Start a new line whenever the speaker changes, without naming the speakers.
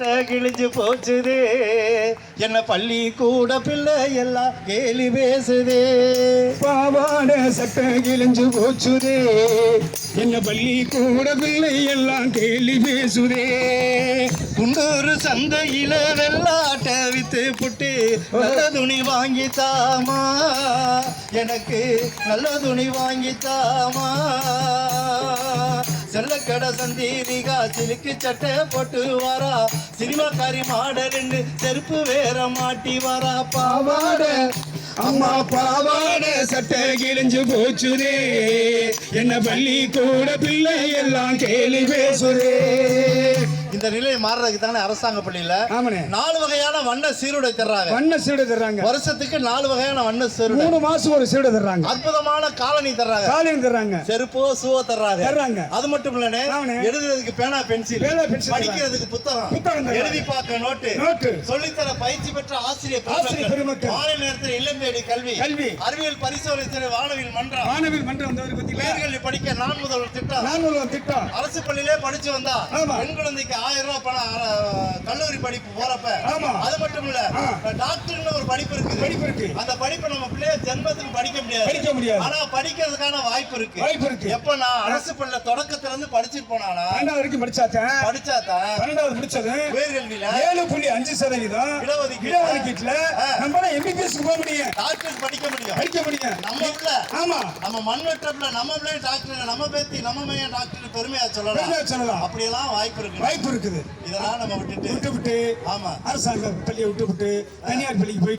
கிழிஞ்சு போச்சுதே. என்ன பள்ளி கூட பிள்ளை எல்லாம் கேலி பேசுதே.
பாவாட சட்டை கிழிஞ்சு போச்சுதே. என்ன பள்ளி கூட பிள்ளை எல்லாம் கேலி பேசுதே.
குண்டூர் சந்தையில வெள்ளாட்ட வித்து புட்டு நல்ல துணி வாங்கி தாமா எனக்கு நல்ல துணி வாங்கி தாமா சந்தீரிகா சிலுக்கு சட்டை போட்டு வாரா. சினிமாக்காரி மாட ரெண்டு செருப்பு வேற மாட்டி வாரா.
பாவாட. அம்மா பாவாட சட்டை கிழிஞ்சு போச்சுதே. என்ன பள்ளி கூட பிள்ளை எல்லாம் கேலி பேசுதே.
இந்த நிலை மாறுறதுக்கு தானே அரசாங்க பள்ளியில? நாலு வகையான வண்ண சீருடை தர்றாங்க.
வண்ண சீடை தர்றாங்க.
வருஷத்துக்கு நாலு வகையான வண்ண சீருடை.
மூணு மாசம் ஒரு சீடை தர்றாங்க.
அற்புதமான காலனி தர்றாங்க.
காலையும் தர்றாங்க.
செருப்போ சுவோ தர்றாங்க.
தர்றாங்க.
அது மட்டும் இல்லனே. எழுதுறதுக்கு பேனா பென்சில்.
பேனா, பென்சில்
படிக்கிறதுக்கு புத்தகம்.
புத்தகம்.
எழுதி பார்க்க நோட்டு.
நோட்டு.
சொல்லித்தர பயிற்சி பெற்ற ஆசிரியர்
ஆசிரியர் பெருமக்கள்.
மாலை நேரத்தில் இல்லந்தேடி கல்வி.
கல்வி.
அறிவியல் பரிசோதனை வானவில் மன்றம்.
மாணவர் மன்றம் வந்தவர் பத்திங்களா
உயர்கல்வி படிக்க நான் முதல்வர் திட்டம்.
நான் ஒரு திட்டம்.
அரசு பள்ளியிலே படிச்சு வந்தா. பெண் குழந்தைக்கு ஆயிரம் ரூபாய் பணம் கல்லூரி படிப்பு போறப்ப
ஆமா.
அது மட்டும் இல்ல. டாக்டர்னு ஒரு படிப்பு இருக்கு
படிப்பு இருக்கு.
அந்த படிப்பை நம்ம பிள்ளைய ஜென்மத்துக்கு படிக்க முடியாது.
படிக்க முடியாது.
ஆனா படிக்கிறதுக்கான வாய்ப்பு இருக்கு.
வாய்ப்பு இருக்கு.
எப்ப நான் அரசு பள்ளியில தொடக்கத்துல இருந்து படிச்சுட்டு போனானா?
பன்னெண்டாவது வரைக்கும் படிச்சாத்தேன்
படிச்சாதான்.
பன்னெண்டாவது முடிச்சது.
உயர்கல்வியில
ஏழு புள்ளி அஞ்சு சதவீதம்.
இடஒதுக்கீடு.
இடஒதுக்கீட்டுல நம்ம எம்பிபிஎஸ் போக முடியும்.
டாக்டர் படிக்க முடியும்.
படிக்க முடியும்.
நம்ம பிள்ளை.
ஆமா.
நம்ம மண் வெட்டப்புல நம்ம பிள்ளை டாக்டர் நம்ம பேத்தி நம்ம மையம் டாக்டர் பெருமையா சொல்லலாம்.
சொல்லலாம்.
அப்படியெல்லாம் வாய்ப்பு இருக்கு.
வாய்ப்பு இருக்குது.
இதெல்லாம் நம்ம விட்டுட்டு
விட்டு விட்டு
ஆமா.
அரசாங்க பள்ளியை விட்டு விட்டு தனியார் பள்ளிக்கு போய்